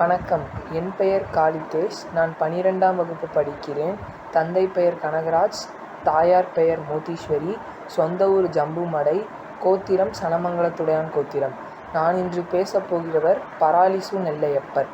வணக்கம். என் பெயர் காளிதேஷ். நான் பனிரெண்டாம் வகுப்பு படிக்கிறேன். தந்தை பெயர் கனகராஜ். தாயார் பெயர் மோதீஸ்வரி. சொந்த ஊர் ஜம்புமடை. கோத்திரம் சனமங்கலத்துடையான் கோத்திரம். நான் இன்று பேசப் போகிறவர் பராலிசு நெல்லையப்பர்.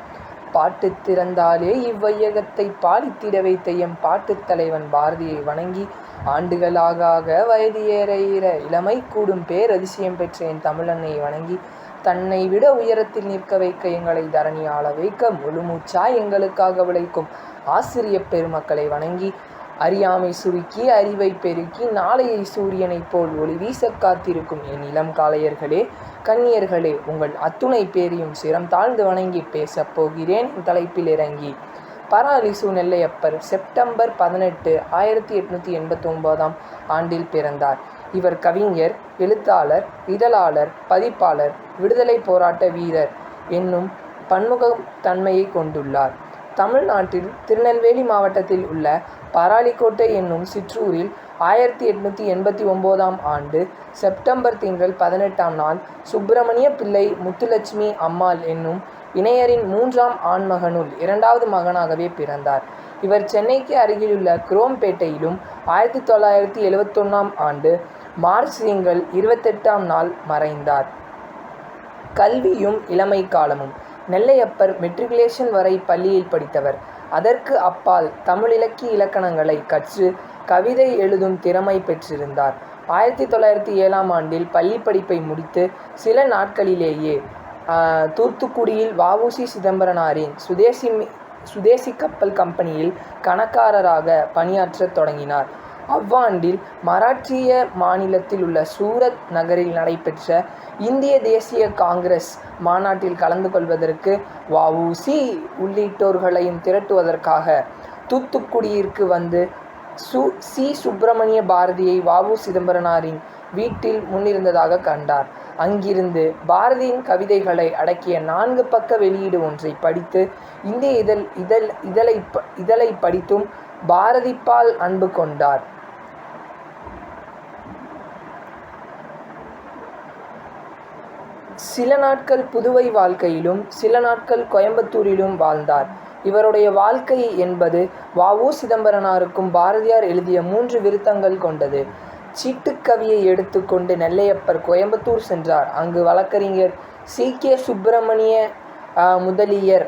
பாட்டுத் திறந்தாலே இவ்வையகத்தை பாலித்திட வைத்த எம் பாட்டுத் தலைவன் பாரதியை வணங்கி ஆண்டுகளாக வயது ஏற இளமை கூடும் பேர் அதிசயம் பெற்ற என் தமிழன்னை வணங்கி தன்னை விட உயரத்தில் நிற்க வைக்க எங்களை தரணி ஆள வைக்க முழுமூச்சாய் எங்களுக்காக உழைக்கும் ஆசிரிய பெருமக்களை வணங்கி அறியாமை சுருக்கி அறிவை பெருக்கி நாளையை சூரியனைப் போல் ஒளி வீசக் காத்திருக்கும் என் இளம் காளையர்களே கன்னியர்களே உங்கள் அத்துணை பேரையும் சிரம் தாழ்ந்து வணங்கி பேசப் போகிறேன். தலைப்பில் இறங்கி பராலிசு நெல்லையப்பர் செப்டம்பர் பதினெட்டு ஆயிரத்தி எட்நூற்றி எண்பத்தொம்போதாம் ஆண்டில் பிறந்தார். இவர் கவிஞர் எழுத்தாளர் இதழாளர் பதிப்பாளர் விடுதலைப் போராட்ட வீரர் என்னும் பன்முகத்தன்மையை கொண்டுள்ளார். தமிழ்நாட்டில் திருநெல்வேலி மாவட்டத்தில் உள்ள பராளிக்கோட்டை என்னும் சிற்றூரில் ஆயிரத்தி எட்நூற்றி எண்பத்தி ஒம்போதாம் ஆண்டு செப்டம்பர் திங்கள் பதினெட்டாம் நாள் சுப்பிரமணிய பிள்ளை முத்துலட்சுமி அம்மாள் என்னும் இணையரின் மூன்றாம் ஆண்மகனுள் இரண்டாவது மகனாகவே பிறந்தார். இவர் சென்னைக்கு அருகிலுள்ள குரோம்பேட்டையிலும் ஆயிரத்தி தொள்ளாயிரத்தி எழுவத்தொன்னாம் ஆண்டு மார்ச் திங்கள் இருபத்தெட்டாம் நாள் மறைந்தார். கல்வியும் இளமை காலமும். நெல்லையப்பர் மெட்ரிகுலேஷன் வரை பள்ளியில் படித்தவர். அதற்கு அப்பால் தமிழிலக்கிய இலக்கணங்களை கற்று கவிதை எழுதும் திறமை பெற்றிருந்தார். ஆயிரத்தி தொள்ளாயிரத்தி ஏழாம் ஆண்டில் பள்ளி படிப்பை முடித்து சில நாட்களிலேயே தூத்துக்குடியில் வஉசி சிதம்பரனாரின் சுதேசி சுதேசி கப்பல் கம்பெனியில் கணக்காரராக பணியாற்றத் தொடங்கினார். அவ்வாண்டில் மராட்டிய மாநிலத்தில் உள்ள சூரத் நகரில் நடைபெற்ற இந்திய தேசிய காங்கிரஸ் மாநாட்டில் கலந்து கொள்வதற்கு வஉசி உள்ளிட்டோர்களையும் திரட்டுவதற்காக தூத்துக்குடியிற்கு வந்து சு சி. சுப்பிரமணிய பாரதியை வாவு சிதம்பரனாரின் வீட்டில் முன்னிருந்ததாக கண்டார். அங்கிருந்து பாரதியின் கவிதைகளை அடக்கிய நான்கு பக்க வெளியீடு ஒன்றை படித்து இந்திய இதழ் இதழ் இதழை இதழை படித்தும் பாரதிப்பால் அன்பு கொண்டார். சில நாட்கள் புதுவை வாழ்க்கையிலும் சில நாட்கள் கோயம்புத்தூரிலும் வாழ்ந்தார். இவருடைய வாழ்க்கை என்பது வஉ சிதம்பரனாருக்கும் பாரதியார் எழுதிய மூன்று விருத்தங்கள் கொண்டது. சீட்டுக்கவியை எடுத்துக்கொண்டு நெல்லையப்பர் கோயம்புத்தூர் சென்றார். அங்கு வழக்கறிஞர் C. K. Subramania Mudaliar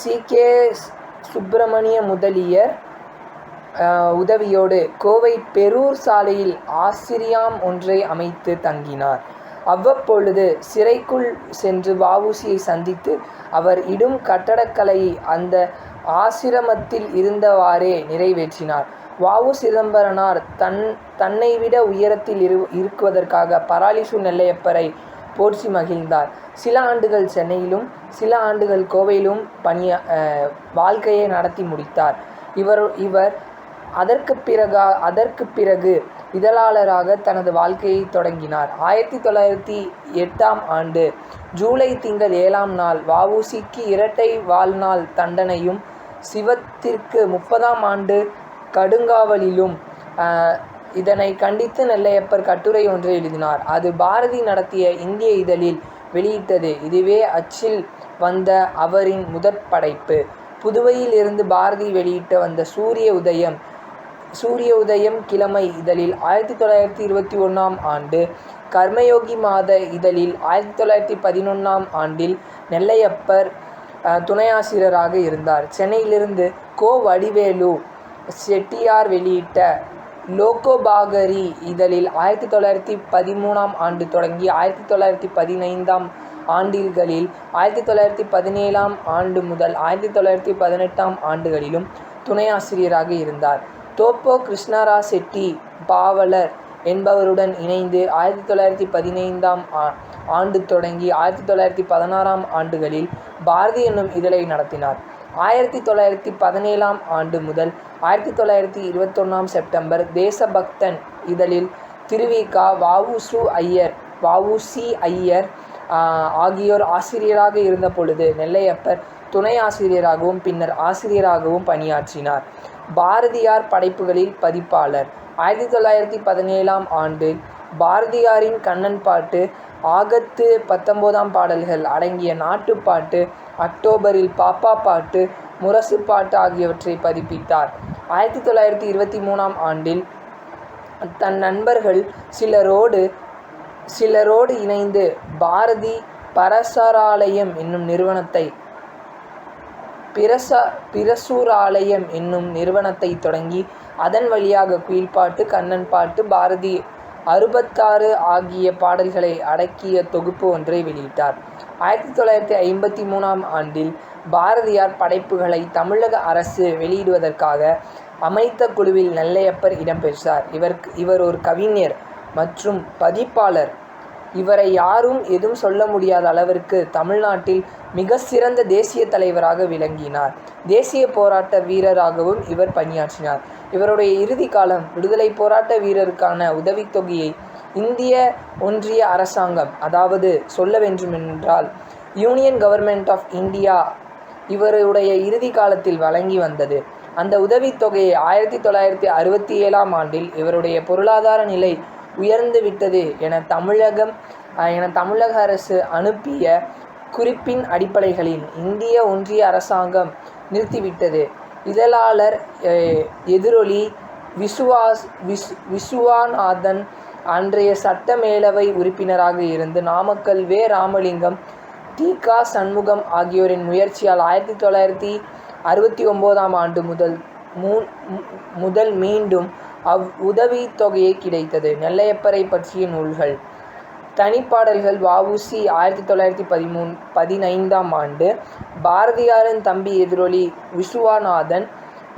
C. K. Subramania Mudaliar உதவியோடு கோவை பெரூர் சாலையில் ஆசிரியாம் ஒன்றை அமைத்து தங்கினார். அவ்வப்பொழுது சிறைக்குள் சென்று வஉசியை சந்தித்து அவர் இடும் கட்டடக்கலையை அந்த ஆசிரமத்தில் இருந்தவாறே நிறைவேற்றினார். வாவு சிதம்பரனார் தன் தன்னை விட உயரத்தில் இரு இருக்குவதற்காக பராலிசு நெல்லையப்பரை போற்றி மகிழ்ந்தார். சில ஆண்டுகள் சென்னையிலும் சில ஆண்டுகள் கோவையிலும் பணிய வாழ்க்கையை நடத்தி முடித்தார். இவர் இவர் அதற்கு பிறகா அதற்கு பிறகு இதழாளராக தனது வாழ்க்கையை தொடங்கினார். ஆயிரத்தி தொள்ளாயிரத்தி எட்டாம் ஆண்டு ஜூலை திங்கள் ஏழாம் நாள் வவுசிக்கு இரட்டை வாழ்நாள் தண்டனையும் சிவத்திற்கு முப்பதாம் ஆண்டு கடுங்காவலிலும் இதனை கண்டித்து நெல்லையப்பர் கட்டுரை ஒன்றை எழுதினார். அது பாரதி நடத்திய இந்திய இதழில் வெளியிட்டது. இதுவே அச்சில் வந்த அவரின் முதற் படைப்பு புதுவையில் இருந்து பாரதி வெளியிட்ட வந்த சூரிய உதயம் சூரிய உதயம் கிழமை இதழில் ஆயிரத்தி தொள்ளாயிரத்தி இருபத்தி ஒன்றாம் ஆண்டு கர்மயோகி மாத இதழில் ஆயிரத்தி தொள்ளாயிரத்தி பதினொன்றாம் ஆண்டில் நெல்லையப்பர் துணையாசிரியராக இருந்தார். சென்னையிலிருந்து கோ வடிவேலு செட்டியார் வெளியிட்ட லோகோபாகரி இதழில் ஆயிரத்தி தொள்ளாயிரத்தி பதிமூணாம் ஆண்டு தொடங்கி ஆயிரத்தி தொள்ளாயிரத்தி பதினைந்தாம் ஆண்டில்களில் ஆயிரத்தி தொள்ளாயிரத்தி பதினேழாம் ஆண்டு முதல் ஆயிரத்தி தொள்ளாயிரத்தி பதினெட்டாம் ஆண்டுகளிலும் துணையாசிரியராக இருந்தார். தோப்போ கிருஷ்ணரா செட்டி பாவலர் என்பவருடன் இணைந்து ஆயிரத்தி தொள்ளாயிரத்தி பதினைந்தாம் ஆண்டு தொடங்கி ஆயிரத்தி தொள்ளாயிரத்தி பதினாறாம் ஆண்டுகளில் பாரதி என்னும் இதழை நடத்தினார். ஆயிரத்தி தொள்ளாயிரத்தி பதினேழாம் ஆண்டு முதல் ஆயிரத்தி தொள்ளாயிரத்தி இருபத்தொன்னாம் செப்டம்பர் தேசபக்தன் இதழில் திருவிகா வவுசு ஐயர் வவுசி ஐயர் ஆகியோர் ஆசிரியராக இருந்த பொழுது நெல்லையப்பர் துணை ஆசிரியராகவும் பின்னர் ஆசிரியராகவும் பணியாற்றினார். பாரதியார் படைப்புகளில் பதிப்பாளர். ஆயிரத்தி தொள்ளாயிரத்தி பதினேழாம் ஆண்டு பாரதியாரின் கண்ணன் பாட்டு ஆகத்து பத்தொம்போதாம் பாடல்கள் அடங்கிய நாட்டுப்பாட்டு அக்டோபரில் பாப்பா பாட்டு முரசு பாட்டு ஆகியவற்றை பதிப்பித்தார். ஆயிரத்தி தொள்ளாயிரத்தி இருபத்தி மூணாம் ஆண்டில் தன் நண்பர்கள் சிலரோடு சிலரோடு இணைந்து பாரதி பரசராலயம் என்னும் நிறுவனத்தை பிரச பிரசுராலயம் என்னும் நிறுவனத்தை தொடங்கி அதன் வழியாக குயில்பாட்டு கண்ணன் பாட்டு பாரதி அறுபத்தாறு ஆகிய பாடல்களை அடக்கிய தொகுப்பு ஒன்றை வெளியிட்டார். ஆயிரத்தி தொள்ளாயிரத்தி ஐம்பத்தி மூணாம் ஆண்டில் பாரதியார் படைப்புகளை தமிழக அரசு வெளியிடுவதற்காக அமைத்த குழுவில் நெல்லையப்பர் இடம்பெற்றார் இவர் இவர் ஒரு கவிஞர் மற்றும் பதிப்பாளர். இவரை யாரும் எதுவும் சொல்ல முடியாத அளவிற்கு தமிழ்நாட்டில் மிக சிறந்த தேசிய தலைவராக விளங்கினார். தேசிய போராட்ட வீரராகவும் இவர் பணியாற்றினார். இவருடைய இறுதி காலம் விடுதலை போராட்ட வீரருக்கான உதவித்தொகையை இந்திய ஒன்றிய அரசாங்கம் அதாவது சொல்ல வேண்டுமென்றால் யூனியன் கவர்மெண்ட் ஆஃப் இந்தியா இவருடைய இறுதி காலத்தில் வழங்கி வந்தது. அந்த உதவித்தொகையை ஆயிரத்தி தொள்ளாயிரத்தி அறுபத்தி ஏழாம் ஆண்டில் இவருடைய பொருளாதார நிலை உயர்ந்து விட்டது என தமிழகம் என தமிழக அரசு அனுப்பிய குறிப்பின் அடிப்படைகளில் இந்திய ஒன்றிய அரசாங்கம் நிறுத்திவிட்டது. இதழாளர் எதிரொலி விசுவாஸ் விஸ் விசுவாநாதன் அன்றைய சட்டமேலவை உறுப்பினராக இருந்து நாமக்கல் வே. ராமலிங்கம் தி சண்முகம் ஆகியோரின் முயற்சியால் ஆயிரத்தி தொள்ளாயிரத்தி அறுபத்தி ஒம்போதாம் ஆண்டு முதல் மூ முதல் மீண்டும் அவ் உதவித்தொகையை கிடைத்தது. நெல்லையப்பரை பற்றிய நூல்கள். தனிப்பாடல்கள் வஉசி ஆயிரத்தி தொள்ளாயிரத்தி பதிமூணு பதினைந்தாம் ஆண்டு. பாரதியாரின் தம்பி எதிரொலி விசுவநாதன்.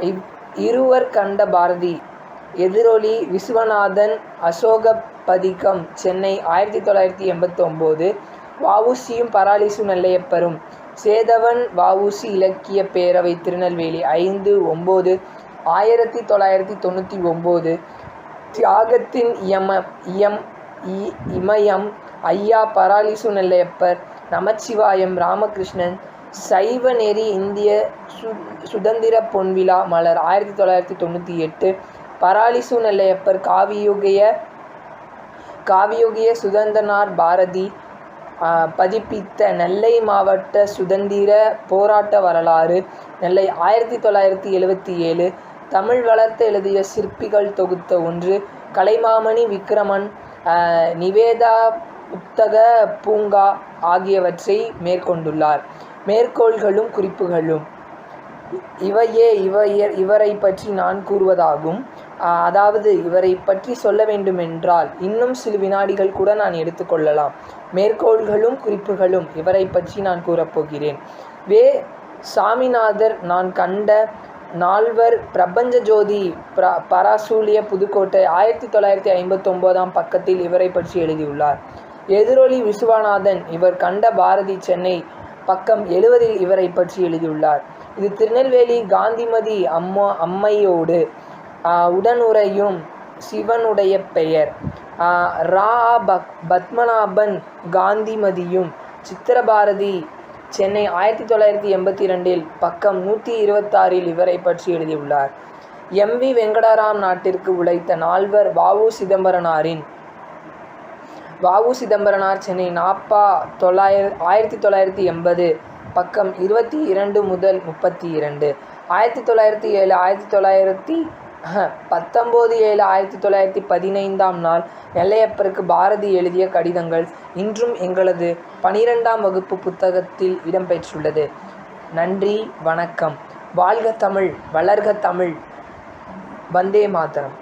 இவ் இருவர் கண்ட பாரதி. எதிரொலி விசுவநாதன் அசோகபதிகம் சென்னை ஆயிரத்தி தொள்ளாயிரத்தி எண்பத்தொம்போது. வஉசியும் பராலிசு நெல்லையப்பரும். சேதவன் வஉசி இலக்கிய பேரவை திருநெல்வேலி ஐந்து ஒம்பது. ஆயிரத்தி தொள்ளாயிரத்தி தொண்ணூற்றி ஒம்பது தியாகத்தின் இயம இயம் இமயம் ஐயா பராலிசு நெல்லையப்பர் நமச்சிவாயம் ராமகிருஷ்ணன் சைவ நெறி இந்திய சு சுதந்திர பொன்விழா மலர் ஆயிரத்தி தொள்ளாயிரத்தி தொண்ணூற்றி எட்டு பராலிசு நெல்லையப்பர் காவியுகிய காவியுகிய சுதந்திரனார் பாரதி பதிப்பித்த நெல்லை மாவட்ட சுதந்திர போராட்ட வரலாறு நெல்லை ஆயிரத்தி தொள்ளாயிரத்தி எழுவத்தி ஏழு தமிழ் வளர்த்து எழுதிய சிற்பிகள் தொகுத்த ஒன்று கலைமாமணி விக்கிரமன் நிவேதா புத்தக பூங்கா ஆகியவற்றை மேற்கொண்டுள்ளார். மேற்கோள்களும் குறிப்புகளும். இவையே இவையர் இவரை பற்றி நான் கூறுவதாகும். அதாவது இவரை பற்றி சொல்ல வேண்டுமென்றால் இன்னும் சில வினாடிகள் கூட நான் எடுத்துக்கொள்ளலாம் மேற்கோள்களும் குறிப்புகளும் இவரை பற்றி நான் கூறப்போகிறேன் வே சாமிநாதர் நான் கண்ட நால்வர் பிரபஞ்ச ஜோதி பிர பராசூலிய புதுக்கோட்டை ஆயிரத்தி தொள்ளாயிரத்தி ஐம்பத்தொம்போதாம் பக்கத்தில் இவரை பற்றி எழுதியுள்ளார். எதிரொலி விசுவநாதன் இவர் கண்ட பாரதி சென்னை பக்கம் எழுவதில் இவரை பற்றி எழுதியுள்ளார். இது திருநெல்வேலி காந்திமதி அம்மா அம்மையோடு உடனுறையும் சிவனுடைய பெயர். ரா பக் பத்மநாபன் காந்திமதியும் சித்திரபாரதி சென்னை ஆயிரத்தி தொள்ளாயிரத்தி எண்பத்தி ரெண்டில் பக்கம் நூற்றி இருபத்தாறில் இவரை பற்றி எழுதியுள்ளார். எம் வி வெங்கடராம் நாட்டிற்கு உழைத்த நால்வர் வாவு சிதம்பரனாரின் வாவு சிதம்பரனார் சென்னை நாப்பா தொள்ளாயிர ஆயிரத்தி தொள்ளாயிரத்தி எண்பது பக்கம் இருபத்தி இரண்டு முதல் முப்பத்தி இரண்டு. ஆயிரத்தி தொள்ளாயிரத்தி ஏழு ஆயிரத்தி தொள்ளாயிரத்தி பத்தொம்போது ஏழு ஆயிரத்தி தொள்ளாயிரத்தி பதினைந்தாம் நாள் நெல்லையப்பருக்கு பாரதி எழுதிய கடிதங்கள் இன்றும் எங்களது பனிரெண்டாம் வகுப்பு புத்தகத்தில் இடம்பெற்றுள்ளது. நன்றி வணக்கம். வாழ்க தமிழ் வளர்க தமிழ். வந்தே மாதரம்.